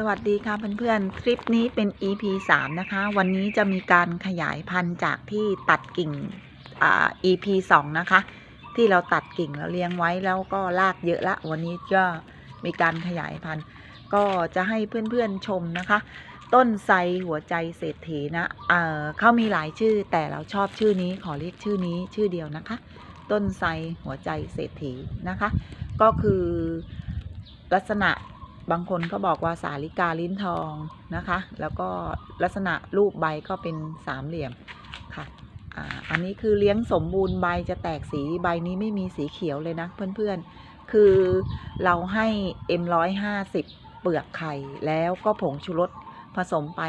สวัสดีค่ะเพื่อนๆ คลิปนี้เป็น EP 3 นะคะ วันนี้จะมีการขยายพันธุ์จากที่ตัดกิ่งอ่า EP 2 นะคะ ที่เราตัดกิ่งแล้วเลี้ยงไว้แล้วก็รากเยอะละ วันนี้ก็มีการขยายพันธุ์ ก็จะให้เพื่อนๆชมนะคะ ต้นไทรหัวใจเศรษฐีนะเอ่อเขามีหลายชื่อแต่เราชอบชื่อนี้ขอเรียกชื่อนี้ชื่อเดียวนะคะ ต้นไทรหัวใจเศรษฐีนะคะ ก็คือลักษณะ บางคนก็บอกว่าสาลิกาลิ้นทองนะคะ แล้วก็ลักษณะรูปใบก็เป็นสามเหลี่ยมค่ะอันนี้คือเลี้ยงสมบูรณ์ใบจะแตกสีใบนี้ไม่มีสีเขียวเลยนะเพื่อนๆ คือเราให้ M150 เปลือกไข่แล้วก็ผงชูรสผสมไป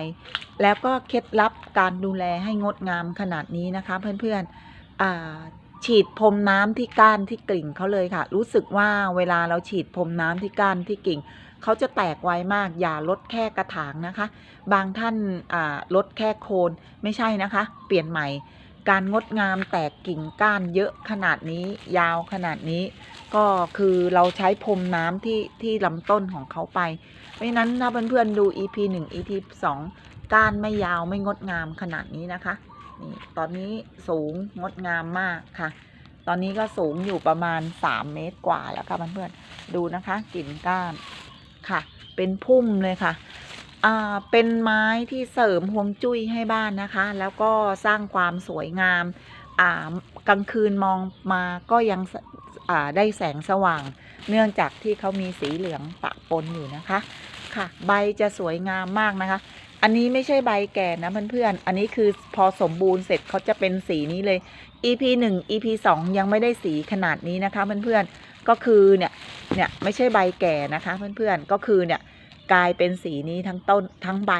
แล้วก็เคล็ดลับการดูแลให้งดงามขนาดนี้นะคะเพื่อนๆอ่าฉีดพรมน้ำที่ก้านที่กิ่งเขาเลยค่ะ รู้สึกว่าเวลาเราฉีดพรมน้ำที่ก้านที่กิ่ง เขาจะแตกไวมาก อย่าลดแค่กระถางนะคะ บางท่านลดแค่โคนไม่ใช่นะคะ เปลี่ยนใหม่ การงดงามแตกกิ่งก้านเยอะขนาดนี้ยาวขนาดนี้ ก็คือเราใช้พรมน้ำที่ที่ลำต้นของเขาไปเพราะนั้นถ้าเพื่อนๆดู EP 1 EP 2ก้านไม่ยาวไม่งดงามขนาดนี้นะคะนี่ตอนนี้สูงงดงามมากค่ะ ตอนนี้ก็สูงอยู่ประมาณ 3 เมตรกว่าแล้วค่ะเพื่อนๆดูนะคะกิ่งก้าน ค่ะ เป็นพุ่มเลยค่ะอ่าเป็นไม้ที่เสริมฮวงจุ้ยให้บ้านนะคะ แล้วก็สร้างความสวยงามอ่ากลางคืนมองมาก็ยังอ่าได้แสงสว่าง เนื่องจากที่เขามีสีเหลืองปะปนอยู่นะคะค่ะ ใบจะสวยงามมากนะคะ อันนี้ไม่ใช่ใบแก่นะเพื่อนๆ อันนี้คือพอสมบูรณ์เสร็จเขาจะเป็นสีนี้เลย EP 1 EP 2 ยังไม่ได้สีขนาดนี้นะคะเพื่อนๆ ก็คือเนี่ยเนี่ยไม่ใช่ใบแก่นะคะเพื่อนๆก็คือเนี่ยกลายเป็นสีนี้ทั้งต้นทั้งใบ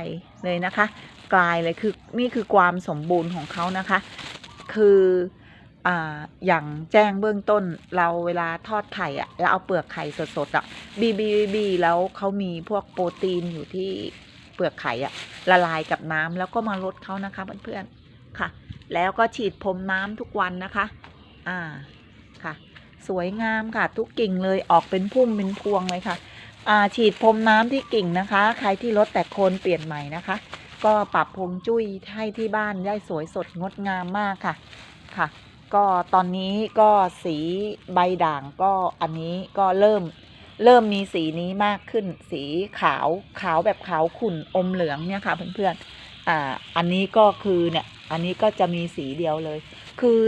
เลยนะคะ กลายเลยคือนี่คือความสมบูรณ์ของเขานะคะ คืออ่าอย่างแจ้งเบื้องต้นเราเวลาทอดไข่อะแล้วเอาเปลือกไข่สดๆอะบีบีบีแล้วเขามีพวกโปรตีนอยู่ที่เปลือกไข่อะละลายกับน้ำแล้วก็มาลดเขานะคะเพื่อนๆค่ะ แล้วก็ฉีดพรมน้ำทุกวันนะคะ อ่า สวยงามค่ะทุกกิ่งเลยออกเป็นพุ่มเป็นพวงเลยค่ะอ่าฉีดพรมน้ำที่กิ่งนะคะ ใครที่ลดแต่โคนเปลี่ยนใหม่นะคะ ก็ปรับพงจุ้ยให้ที่บ้านได้สวยสดงดงามมากค่ะค่ะ ก็ตอนนี้ก็สีใบด่างก็อันนี้ก็เริ่มเริ่มมีสีนี้มากขึ้น สีขาวขาวแบบขาวขุ่นอมเหลืองเนี่ยค่ะเพื่อนๆอ่าอันนี้ก็คือเนี่ยอันนี้ก็จะมีสีเดียวเลย คือ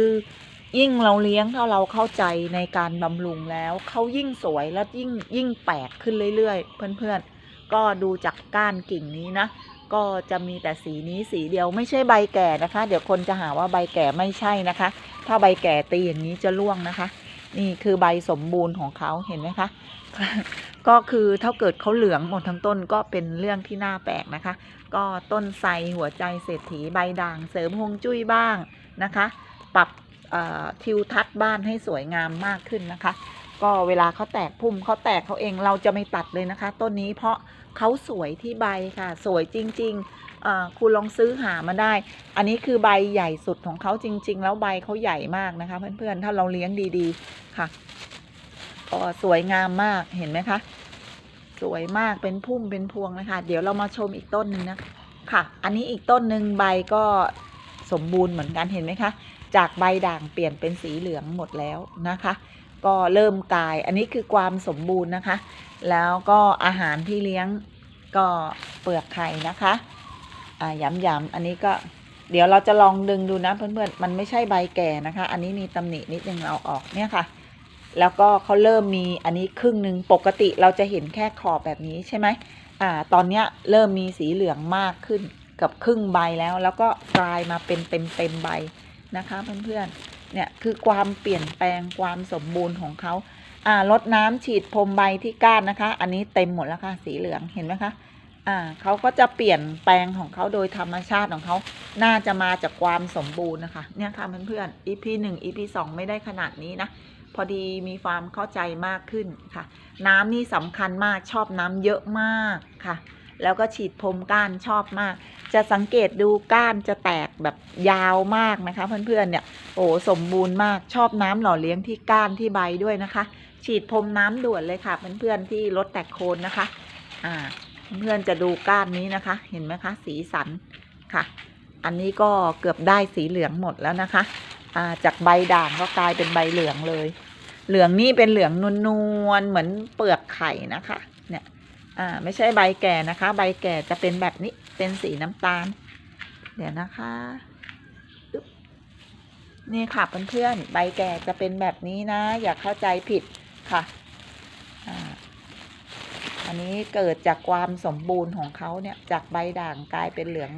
ยิ่งเราเลี้ยงถ้าเราเข้าใจในการบำรุงแล้วเขายิ่งสวยและยิ่งยิ่งแปลกขึ้นเรื่อยๆ เพื่อนๆ ก็ดูจากก้านกิ่งนี้นะ ก็จะมีแต่สีนี้สีเดียวไม่ใช่ใบแก่นะคะ เดี๋ยวคนจะหาว่าใบแก่ไม่ใช่นะคะ ถ้าใบแก่ตีอย่างนี้จะร่วงนะคะ นี่คือใบสมบูรณ์ของเขาเห็นไหมคะ ก็คือถ้าเกิดเขาเหลืองหมดทั้งต้นก็เป็นเรื่องที่น่าแปลกนะคะ ก็ต้นไทรหัวใจเศรษฐีใบด่างเสริมฮวงจุ้ยบ้างนะคะ ปรับ ทิวทัศน์บ้านให้สวยงามมากขึ้นนะคะ ก็เวลาเขาแตกพุ่มเขาแตกเขาเองเราจะไม่ตัดเลยนะคะ ต้นนี้เพราะเขาสวยที่ใบค่ะ สวยจริงๆคุณลองซื้อหามาได้ อันนี้คือใบใหญ่สุดของเขาจริง ๆ แล้วใบเขาใหญ่มากนะคะ เพื่อนๆถ้าเราเลี้ยงดีๆค่ะก็สวยงามมากเห็นไหมคะสวยมากเป็นพุ่มเป็นพวงเลยค่ะเดี๋ยวเรามาชมอีกต้นหนึ่งนะค่ะ อันนี้อีกต้นหนึ่งใบก็สมบูรณ์เหมือนกันเห็นไหมคะ จากใบด่างเปลี่ยนเป็นสีเหลืองหมดแล้วนะคะ ก็เริ่มกลายอันนี้คือความสมบูรณ์นะคะ แล้วก็อาหารที่เลี้ยงก็เปลือกไข่นะคะอ่าย้ำๆอันนี้ก็เดี๋ยวเราจะลองดึงดูนะเพื่อนๆ มันไม่ใช่ใบแก่นะคะ อันนี้มีตำหนินิดนึงเราออกเนี่ยค่ะ แล้วก็เขาเริ่มมีอันนี้ครึ่งหนึ่งปกติเราจะเห็นแค่ขอบแบบนี้ใช่ไหมอ่า ตอนเนี้ยเริ่มมีสีเหลืองมากขึ้นกับครึ่งใบแล้ว แล้วก็กลายมาเป็นเต็มเต็มๆใบ นะคะเพื่อนๆ เนี่ยคือความเปลี่ยนแปลงความสมบูรณ์ของเขาอ่าลดน้ำฉีดพรมใบที่ก้านนะคะ อันนี้เต็มหมดแล้วค่ะสีเหลืองเห็นไหมคะอ่าเขาก็จะเปลี่ยนแปลงของเขาโดยธรรมชาติของเขา น่าจะมาจากความสมบูรณ์นะคะ เนี่ยค่ะเพื่อนๆ EP 1 EP 2ไม่ได้ขนาดนี้นะ พอดีมีความเข้าใจมากขึ้นค่ะ น้ำนี่สำคัญมากชอบน้ำเยอะมากค่ะ แล้วก็ฉีดพรมก้านชอบมาก จะสังเกตดูก้านจะแตกแบบยาวมากนะคะ เพื่อนๆเนี่ยโอ้สมบูรณ์มากชอบน้ำหล่อเลี้ยงที่ก้านที่ใบด้วยนะคะ ฉีดพรมน้ำด่วนเลยค่ะเพื่อนๆที่ลดแตกโคนนะคะอ่าเพื่อนจะดูก้านนี้นะคะ เห็นไหมคะ สีสันค่ะ อันนี้ก็เกือบได้สีเหลืองหมดแล้วนะคะอ่าจากใบด่างก็กลายเป็นใบเหลืองเลย เหลืองนี่เป็นเหลืองนวลๆเหมือนเปลือกไข่นะคะ อ่า ไม่ใช่ใบแก่นะคะ ใบแก่จะเป็นแบบนี้เป็นสีน้ำตาล เดี๋ยวนะคะ นี่ค่ะเพื่อนๆใบแก่จะเป็นแบบนี้นะ อย่าเข้าใจผิดค่ะอ่าอันนี้เกิดจากความสมบูรณ์ของเขาเนี่ย จากใบด่างกลายเป็นเหลือง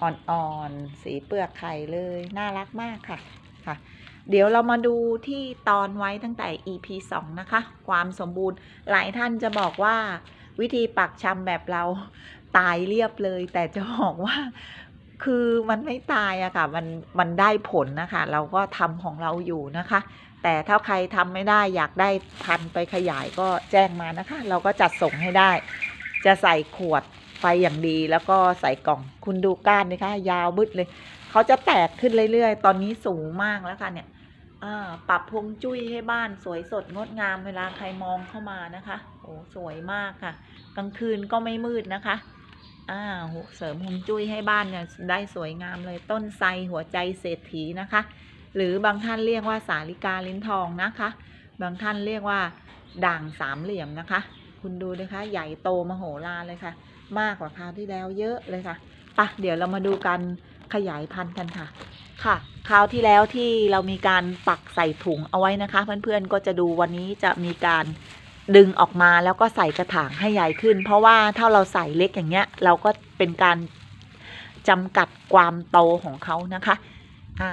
อ่อนๆ สีเปลือกไข่เลย น่ารักมากค่ะ เดี๋ยวเรามาดูที่ตอนไว้ตั้งแต่ EP 2 นะคะ ความสมบูรณ์หลายท่านจะบอกว่าวิธีปักชำแบบเราตายเรียบเลย แต่จะบอกว่าคือมันไม่ตายอะค่ะมันมันได้ผลนะคะ เราก็ทำของเราอยู่นะคะ แต่ถ้าใครทำไม่ได้อยากได้พันไปขยายก็แจ้งมานะคะ เราก็จัดส่งให้ได้ จะใส่ขวดไปอย่างดีแล้วก็ใส่กล่องคุณดูก้านนะคะ ยาวบึดเลย เขาจะแตกขึ้นเรื่อยๆ ตอนนี้สูงมากแล้วค่ะเนี่ยปรับพวงจุ้ยให้บ้านสวยสดงดงามเวลาใครมองเข้ามานะคะโอ้สวยมากค่ะ กลางคืนก็ไม่มืดนะคะอ่าเสริมฮวงจุ้ยให้บ้านเนี่ยได้สวยงามเลยต้นไทรหัวใจเศรษฐีนะคะ หรือบางท่านเรียกว่าสาลิกาลิ้นทองนะคะ บางท่านเรียกว่าด่างสามเหลี่ยมนะคะ คุณดูนะคะ ใหญ่โตมโหฬารเลยค่ะ มากกว่าคราวที่แล้วเยอะเลยค่ะปะเดี๋ยวเรามาดูการ ขยายพันธุ์กันค่ะ ค่ะ คราวที่แล้วที่เรามีการปักใส่ถุงเอาไว้นะคะ เพื่อนๆก็จะดูวันนี้จะมีการดึงออกมาแล้วก็ใส่กระถางให้ใหญ่ขึ้น เพราะว่าถ้าเราใส่เล็กอย่างเงี้ย เราก็เป็นการจำกัดความโตของเขานะคะอ่า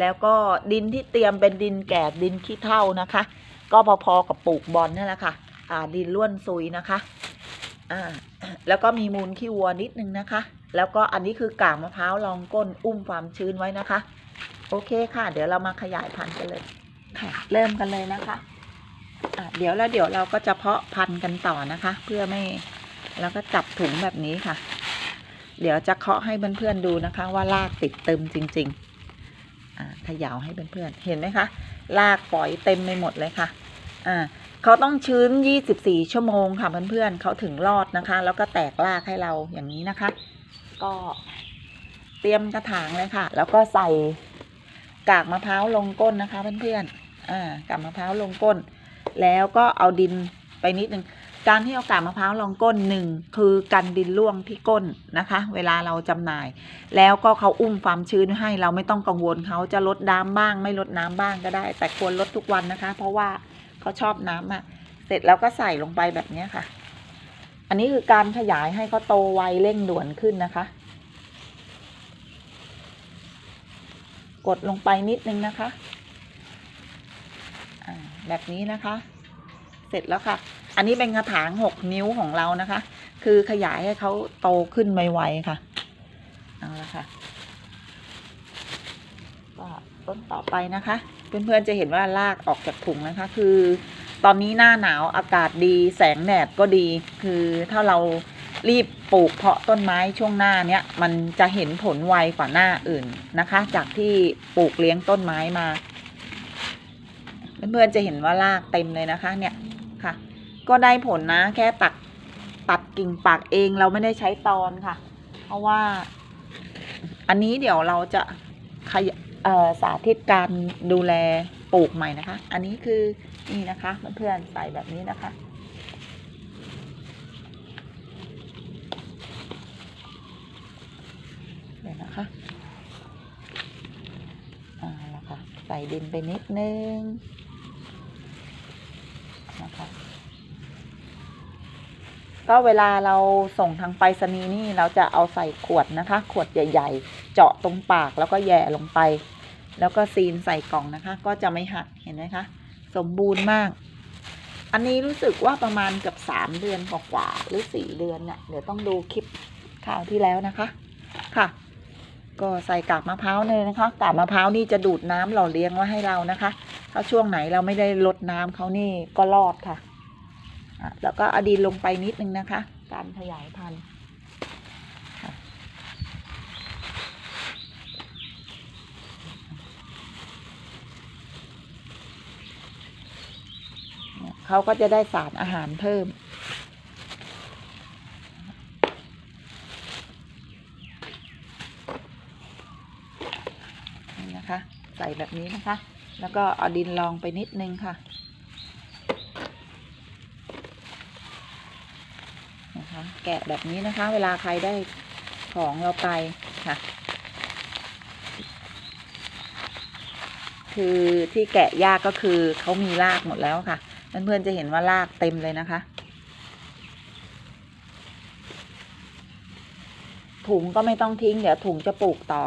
แล้วก็ดินที่เตรียมเป็นดินแกบดินขี้เถ้านะคะ ก็พอๆกับปลูกบอลนั่นแหละค่ะอ่าดินล้วนซุยนะคะอ่าแล้วก็มีมูลขี้วัวนิดนึงนะคะ แล้วก็อันนี้คือกากมะพร้าวรองก้นอุ้มความชื้นไว้นะคะ โอเคค่ะ เดี๋ยวเรามาขยายพันธุ์กันเลยค่ะ เริ่มกันเลยนะคะะเดี๋ยวแล้วเดี๋ยวเราก็จะเพาะพันธุ์กันต่อนะคะ เพื่อไม่แล้วก็จับถุงแบบนี้ค่ะ เดี๋ยวจะเคาะให้เพื่อนๆดูนะคะ ว่ารากติดเติมจริงๆอ่าขย่าให้เพื่อนๆเห็นไหมคะรากปล่อยเต็มไปหมดเลยค่ะ อ่า เขาต้องชื้น 24 ชั่วโมงค่ะเพื่อนๆเขาถึงรอดนะคะ แล้วก็แตกรากให้เราอย่างนี้นะคะ ก็เตรียมกระถางเลยค่ะ แล้วก็ใส่กากมะพร้าวลงก้นนะคะเพื่อนๆอ่ากากมะพร้าวลงก้น แล้วก็เอาดินไปนิดนึงการที่เอากากมะพร้าวลงก้นหนึ่งคือกันดินร่วงที่ก้นนะคะ เวลาเราจำหน่าย แล้วก็เขาอุ้มความชื้นให้เราไม่ต้องกังวลเขาจะลดน้ำบ้าง ไม่ลดน้ำบ้างก็ได้ แต่ควรลดทุกวันนะคะ เพราะว่า เขาชอบน้ำอะเสร็จแล้วก็ใส่ลงไปแบบนี้ค่ะ อันนี้คือการขยายให้เขาโตไวเร่งด่วนขึ้นนะคะ กดลงไปนิดนึงนะคะแบบนี้นะคะ เสร็จแล้วค่ะ อันนี้เป็นกระถางหกนิ้วของเรานะคะ คือขยายให้เขาโตขึ้นไวๆค่ะเอาละค่ะก็ต้นต่อไปนะคะ เพื่อนๆจะเห็นว่ารากออกจากถุงนะคะ คือ ตอนนี้หน้าหนาวอากาศดีแสงแดดก็ดี คือถ้าเรารีบปลูกเพาะต้นไม้ช่วงหน้าเนี้ยมันจะเห็นผลไวกว่าหน้าอื่นนะคะ จากที่ปลูกเลี้ยงต้นไม้มาเพื่อนๆจะเห็นว่ารากเต็มเลยนะคะ เนี่ยค่ะ ก็ได้ผลนะ แค่ตัดตัดกิ่งปากเองเราไม่ได้ใช้ตอนค่ะ เพราะว่า อันนี้เดี๋ยวเราจะขยเอ่อ สาธิตการดูแลปลูกใหม่นะคะ อันนี้คือนี่นะคะเพื่อนๆใส่แบบนี้นะคะ เดี๋ยวนะคะอ่าล้วค่ะใส่ดินไปนิดนึงนะคะก็เวลาเราส่งทางไปรษณีย์นี่เราจะเอาใส่ขวดนะคะ ขวดใหญ่ ๆ เจาะตรงปากแล้วก็แย่ลงไป แล้วก็ซีนใส่กล่องนะคะ ก็จะไม่หักเห็นไหมคะ สมบูรณ์มาก อันนี้รู้สึกว่าประมาณเกับสามเดือนกว่าๆหรือสี่เดือนเนี่ยเดี๋ยวต้องดูคลิปข่าวที่แล้วนะคะ ค่ะ ก็ใส่กากมะพร้าวเลยนะคะกากมะพร้าวนี่จะดูดน้ำหล่อเลี้ยงไว้ให้เรานะคะ ถ้าช่วงไหนเราไม่ได้ลดน้ำเขานี่ก็รอดค่ะแล้วก็อดินลงไปนิดนึงนะคะ การขยายพันธุ์ เขาก็จะได้สารอาหารเพิ่ม นี่นะคะ ใส่แบบนี้นะคะ แล้วก็เอาดินรองไปนิดนึงค่ะนะคะแกะแบบนี้นะคะ เวลาใครได้ของเราไปค่ะ คือที่แกะยากก็คือเขามีรากหมดแล้วค่ะ เพื่อนๆจะเห็นว่ารากเต็มเลยนะคะ ถุงก็ไม่ต้องทิ้ง เดี๋ยวถุงจะปลูกต่อ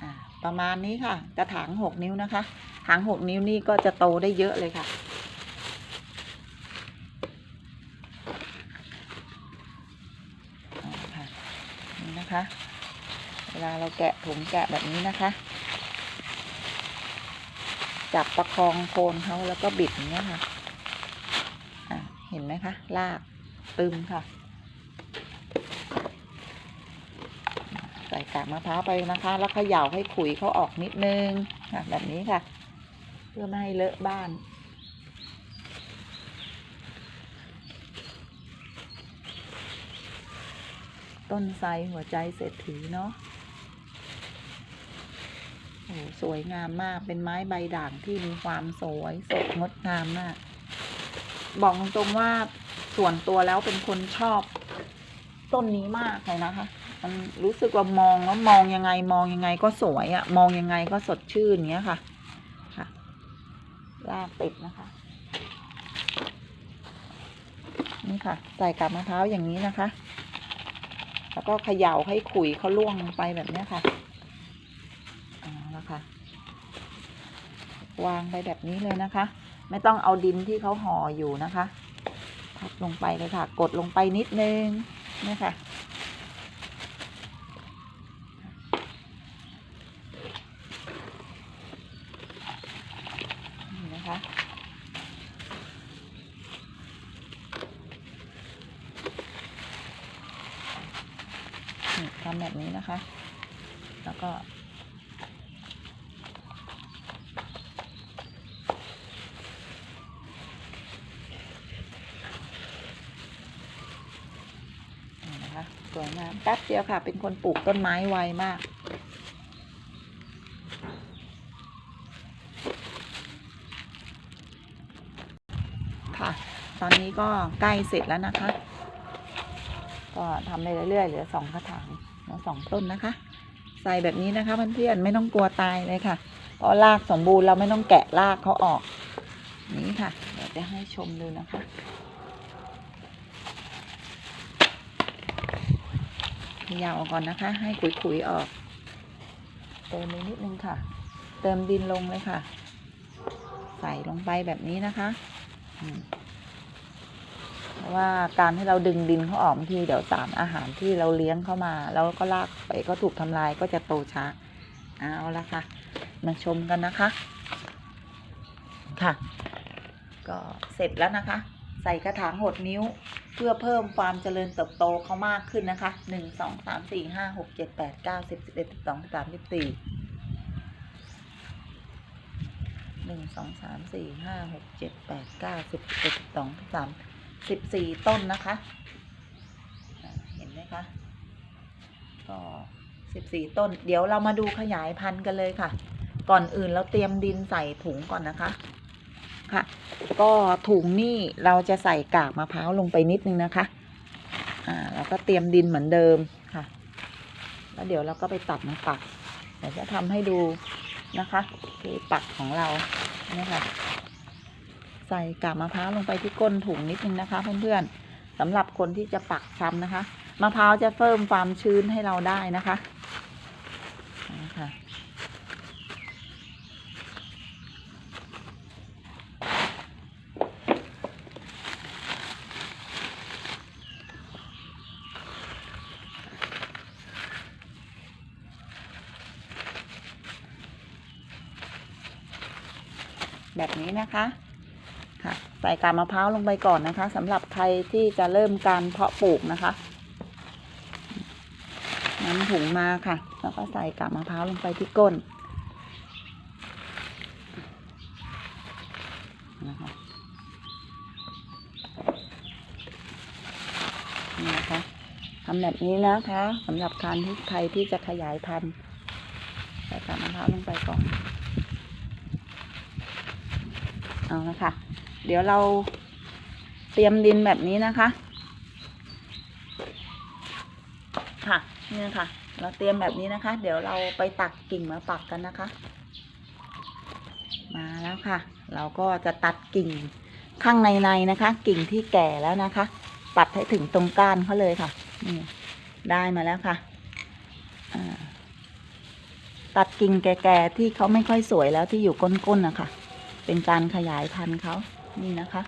อประมาณนี้ค่ะ กระถางหกนิ้วนะคะถางหกนิ้วนี่ก็จะโตได้เยอะเลยค่ะนี่นะคะ เวลาเราแกะถุงแกะแบบนี้นะคะ จับประคองโคนเขาแล้วก็บิดอย่างเงี้ยค่ะ เห็นไหมคะลากตึมค่ะ ใส่กากมะพร้าวไปนะคะ แล้วเขย่าให้ขุยเขาออกนิดนึงค่ะแบบนี้ค่ะ เพื่อไม่ให้เลอะบ้านต้นไทรหัวใจเศรษฐีเนาะโอ้โหสวยงามมาก เป็นไม้ใบด่างที่มีความสวยสดงดงามมาก บอกตรงๆว่าส่วนตัวแล้วเป็นคนชอบต้นนี้มากเลยนะคะ มันรู้สึกว่ามองแล้วมองยังไงมองยังไงก็สวยอะมองยังไงก็สดชื่นเงี้ยค่ะ ค่ะรากติดนะคะ นี่ค่ะ ใส่กับมะพร้าวอย่างนี้นะคะ แล้วก็เขย่าให้ขุยเขาล่วงลงไปแบบเนี้ยค่ะเอ่าแล้วค่ะ วางไปแบบนี้เลยนะคะ ไม่ต้องเอาดินที่เขาห่ออยู่นะคะทับลงไปเลยค่ะ กดลงไปนิดนึงนี่ค่ะ นี่นะคะทำแบบนี้นะคะ แล้วก็ นี่นะคะสวยงาม แป๊บเดียวค่ะ เป็นคนปลูกต้นไม้ไวมาก ค่ะ ตอนนี้ก็ใกล้เสร็จแล้วนะคะ ก็ทำไปเรื่อยๆเหลือสองกระถางเหลือสองต้นนะคะ ใส่แบบนี้นะคะเพื่อนๆไม่ต้องกลัวตายเลยค่ะ เพราะรากสมบูรณ์เราไม่ต้องแกะรากเขาออก นี่ค่ะ เดี๋ยวจะให้ชมดูนะคะ ขย่าก่อนนะคะ ให้ขุยๆออก เติมนิดนึงค่ะ เติมดินลงเลยค่ะ ใส่ลงไปแบบนี้นะคะเพราะว่าการที่เราดึงดินเขาออกบางทีเดี๋ยวสารอาหารที่เราเลี้ยงเข้ามา แล้วก็ลากไปก็ถูกทำลายก็จะโตช้าเอาละค่ะ มาชมกันนะคะ ค่ะ ก็เสร็จแล้วนะคะ ใส่กระถางหดนิ้ว เพื่อเพิ่มความเจริญเติบโตเขามากขึ้นนะคะหนึ่งสองสามสี่ห้าหกเจ็ดแปดเก้าสิบสิบเอ็ดสิบสองสิบสามสิบสี่หนึ่งสองสามสี่ห้าหกเจ็ดแปดเก้าสิบเอ็ดสิบสองสิบสามสิบสี่ต้นนะคะ เห็นไหมคะก็สิบสี่ต้น เดี๋ยวเรามาดูขยายพันธุ์กันเลยค่ะ ก่อนอื่นเราเตรียมดินใส่ถุงก่อนนะคะ ค่ะ ก็ถุงนี่เราจะใส่กากมะพร้าวลงไปนิดนึงนะคะอ่าแล้วก็เตรียมดินเหมือนเดิมค่ะ แล้วเดี๋ยวเราก็ไปตัดมาปักเดี๋ยวจะทำให้ดูนะคะที่ปักของเราเนี่ยค่ะ ใส่กากมะพร้าวลงไปที่ก้นถุงนิดนึงนะคะ เพื่อนๆสำหรับคนที่จะปักชำนะคะมะพร้าวจะเพิ่มความชื้นให้เราได้นะคะ แบบนี้นะคะ ค่ะ ใส่กากมะพร้าวลงไปก่อนนะคะสำหรับใครที่จะเริ่มการเพาะปลูกนะคะนำถุงมาค่ะ แล้วก็ใส่กากมะพร้าวลงไปที่ก้นนะคะนี่นะคะทำแบบนี้นะคะสำหรับการที่ใครที่จะขยายพันธุ์ใส่กากมะพร้าวลงไปก่อน เอาละค่ะ เดี๋ยวเราเตรียมดินแบบนี้นะคะ ค่ะนี่ค่ะ เราเตรียมแบบนี้นะคะ เดี๋ยวเราไปตักกิ่งมาปักกันนะคะ มาแล้วค่ะ เราก็จะตัดกิ่งข้างในในนะคะ กิ่งที่แก่แล้วนะคะ ตัดให้ถึงตรงก้านเขาเลยค่ะนี่ได้มาแล้วค่ะตัดกิ่งแก่ๆที่เขาไม่ค่อยสวยแล้วที่อยู่ก้นๆนะคะเป็นการขยายพันธุ์เขา นี่นะคะ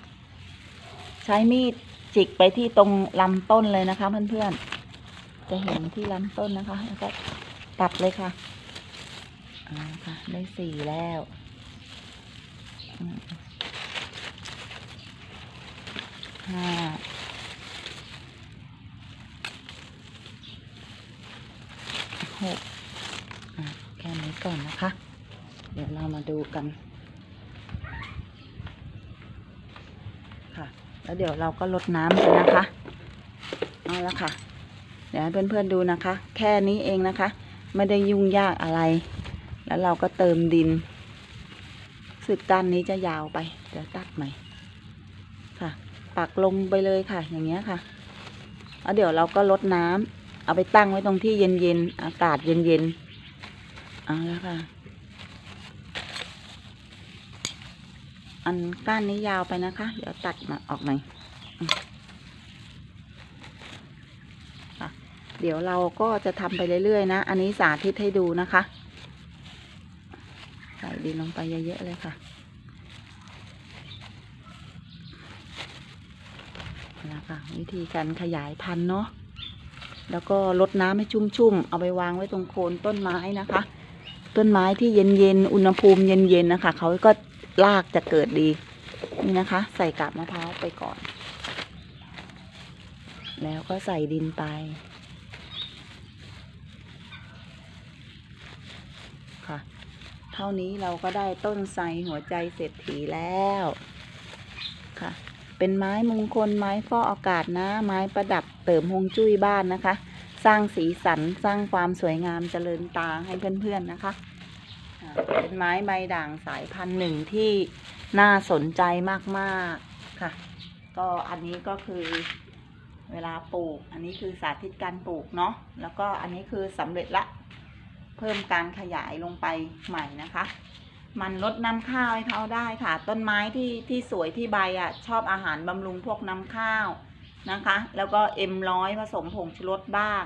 ใช้มีดจิกไปที่ตรงลำต้นเลยนะคะเพื่อนๆจะเห็นที่ลำต้นนะคะแล้วก็ตัดเลยค่ะอ่าค่ะได้สี่แล้วห้าหกแค่นี้ก่อนนะคะ เดี๋ยวเรามาดูกัน ค่ะ แล้วเดี๋ยวเราก็ลดน้ำกันนะคะ เอาละค่ะ เดี๋ยวให้เพื่อนๆดูนะคะ แค่นี้เองนะคะ ไม่ได้ยุ่งยากอะไร แล้วเราก็เติมดินสึกก้านนี้จะยาวไป เดี๋ยวตัดใหม่ ค่ะ ปักลงไปเลยค่ะ อย่างเงี้ยค่ะแล้วเดี๋ยวเราก็ลดน้ำเอาไปตั้งไว้ตรงที่เย็นๆ อากาศเย็นๆ เอาละค่ะ อันก้านนี้ยาวไปนะคะ เดี๋ยวตัดมาออกหน่อยเดี๋ยวเราก็จะทำไปเรื่อยๆนะ อันนี้สาธิตให้ดูนะคะ ใส่ดินลงไปเยอะๆเลยค่ะ นะคะวิธีการขยายพันธุ์เนาะ แล้วก็ลดน้ำให้ชุ่มๆ เอาไปวางไว้ตรงโคนต้นไม้นะคะ ต้นไม้ที่เย็นๆ อุณหภูมิเย็นๆ นะคะ เขาก็ รากจะเกิดดี นี่นะคะ ใส่กาบมะพร้าวไปก่อน แล้วก็ใส่ดินไปค่ะ เท่านี้เราก็ได้ต้นไทรหัวใจเศรษฐีแล้วค่ะ เป็นไม้มงคลไม้ฟอกอากาศนะ ไม้ประดับเติมฮวงจุ้ยบ้านนะคะ สร้างสีสันสร้างความสวยงามเจริญตาให้เพื่อนๆนะคะ เป็นไม้ใบด่างสายพันธุ์หนึ่งที่น่าสนใจมากๆค่ะ ก็อันนี้ก็คือเวลาปลูก อันนี้คือสาธิตการปลูกเนาะ แล้วก็อันนี้คือสำเร็จละ เพิ่มการขยายลงไปใหม่นะคะ มันลดน้ำข้าวให้เขาได้ค่ะ ต้นไม้ที่ที่สวยที่ใบอะ ชอบอาหารบำรุงพวกน้ำข้าวนะคะ แล้วก็เอ็มร้อยผสมผงชูรสบ้าง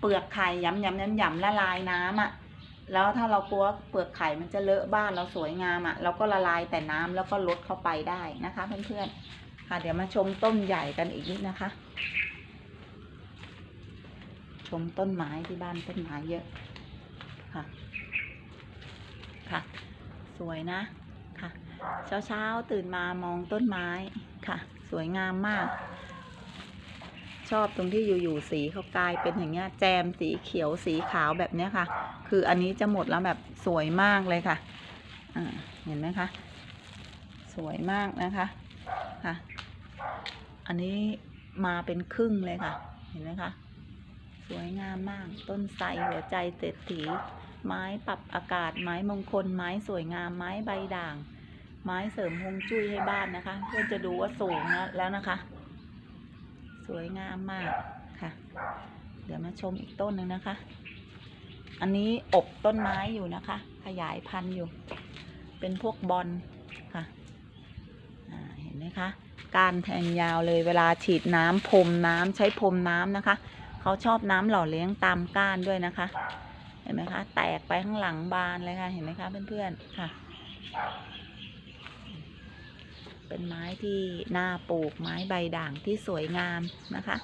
เปลือกไข่ย้ำย้ำย้ำย้ำละลายน้ำอะ แล้วถ้าเรากลัวเปลือกไข่มันจะเลอะบ้านเราสวยงามอะ เราก็ละลายแต่น้ำแล้วก็ลดเข้าไปได้นะคะ เพื่อนๆ ค่ะ เดี๋ยวมาชมต้นใหญ่กันอีกนิดนะคะ ชมต้นไม้ที่บ้านต้นไม้เยอะค่ะ ค่ะ สวยนะค่ะ เช้าเช้าๆตื่นมามองต้นไม้ค่ะ สวยงามมาก ชอบตรงที่อยู่ๆสีเขากลายเป็นอย่างเงี้ยแจมสีเขียวสีขาวแบบเนี้ยค่ะ คืออันนี้จะหมดแล้วแบบสวยมากเลยค่ะอ่าเห็นไหมคะ สวยมากนะคะค่ะ อันนี้มาเป็นครึ่งเลยค่ะ เห็นไหมคะสวยงามมาก ต้นไทรหัวใจเศรษฐีไม้ปรับอากาศ ไม้มงคล ไม้สวยงาม ไม้ใบด่าง ไม้เสริมฮวงจุ้ยให้บ้านนะคะ เพื่อจะดูว่าสูงนะแล้วนะคะ สวยงามมากค่ะ เดี๋ยวมาชมอีกต้นหนึ่งนะคะ อันนี้อบต้นไม้อยู่นะคะ ขยายพันธุ์อยู่ เป็นพวกบอลค่ะเห็นไหมคะการแทงยาวเลยเวลาฉีดน้ำพรมน้ำใช้พรมน้ำนะคะ เขาชอบน้ำหล่อเลี้ยงตามก้านด้วยนะคะ เห็นไหมคะ แตกไปข้างหลังบานเลยค่ะ เห็นไหมคะเพื่อนๆค่ะ เป็นไม้ที่น่าปลูกไม้ใบด่างที่สวยงามนะคะ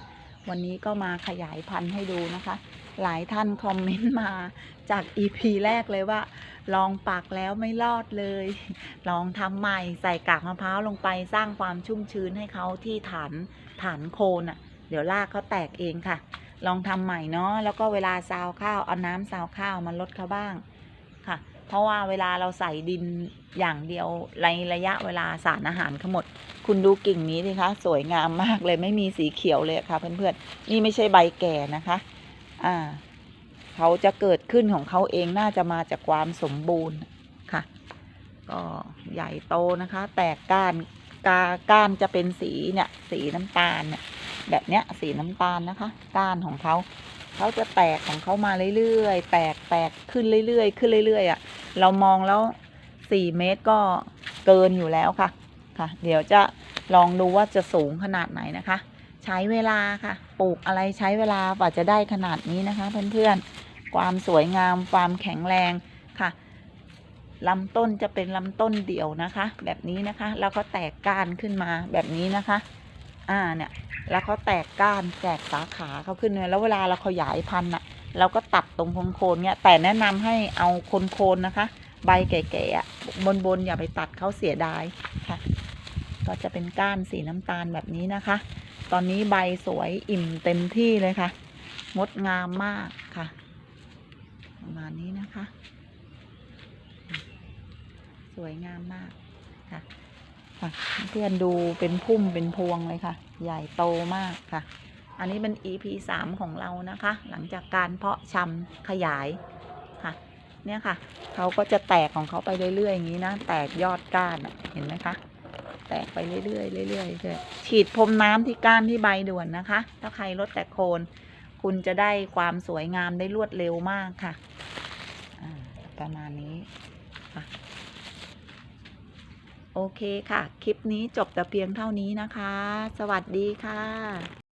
วันนี้ก็มาขยายพันธุ์ให้ดูนะคะ หลายท่านคอมเมนต์มาจาก EP แรกเลยว่า ลองปักแล้วไม่รอดเลย ลองทำใหม่ใส่กากมะพร้าวลงไปสร้างความชุ่มชื้นให้เขาที่ฐานฐานโคนอะ เดี๋ยวรากเขาแตกเองค่ะ ลองทำใหม่เนาะแล้วก็เวลาซาวข้าวเอาน้ำซาวข้าวมาลดเขาบ้าง เพราะว่าเวลาเราใส่ดินอย่างเดียวในระยะเวลาสารอาหารขหมด คุณดูกิ่งนี้สิคะ สวยงามมากเลยไม่มีสีเขียวเลยค่ะเพื่อนๆ นี่ไม่ใช่ใบแก่นะคะ อ่า เขาจะเกิดขึ้นของเขาเองน่าจะมาจากความสมบูรณ์ค่ะ ก็ใหญ่โตนะคะ แตกก้านกาก้านจะเป็นสีเนี่ย สีน้ำตาลเนี่ยแบบเนี้ยสีน้ำตาลนะคะ ก้านของเขา เขาจะแตกของเขามาเรื่อยๆ แตกแตกขึ้นเรื่อยๆ ขึ้นเรื่อยๆอะ เรามองแล้วสี่เมตรก็เกินอยู่แล้วค่ะ ค่ะ เดี๋ยวจะลองดูว่าจะสูงขนาดไหนนะคะ ใช้เวลาค่ะ ปลูกอะไรใช้เวลากว่าจะได้ขนาดนี้นะคะ เพื่อนๆ ความสวยงาม ความแข็งแรงค่ะลำต้นจะเป็นลำต้นเดี่ยวนะคะ แบบนี้นะคะ แล้วก็แตกก้านขึ้นมาแบบนี้นะคะ อ่าเนี่ย แล้วเขาแตกก้านแตกสาขาเขาขึ้นเลยแล้วเวลาเราขยายพันธุ์อะเราก็ตัดตรงโคนๆเนี่ยแต่แนะนำให้เอาโคนๆนนะคะ ใบแก่ๆอะบนๆอย่าไปตัดเขาเสียดายค่ะ ก็จะเป็นก้านสีน้ำตาลแบบนี้นะคะ ตอนนี้ใบสวยอิ่มเต็มที่เลยค่ะ งดงามมากค่ะ ประมาณนี้นะคะ สวยงามมากค่ะ ค่ะ เพื่อนดูเป็นพุ่มเป็นพวงเลยค่ะ ใหญ่โตมากค่ะ อันนี้เป็น EP สามของเรานะคะ หลังจากการเพาะชำขยายค่ะ เนี่ยค่ะเขาก็จะแตกของเขาไปเรื่อยๆอย่างนี้นะ แตกยอดก้านเห็นไหมคะ แตกไปเรื่อยๆเรื่อยๆเรื่อยฉีดพรมน้ำที่ก้านที่ใบด่วนนะคะ ถ้าใครลดแต่โคน คุณจะได้ความสวยงามได้รวดเร็วมากค่ะ ประมาณนี้ โอเคค่ะ คลิปนี้จบแต่เพียงเท่านี้นะคะ สวัสดีค่ะ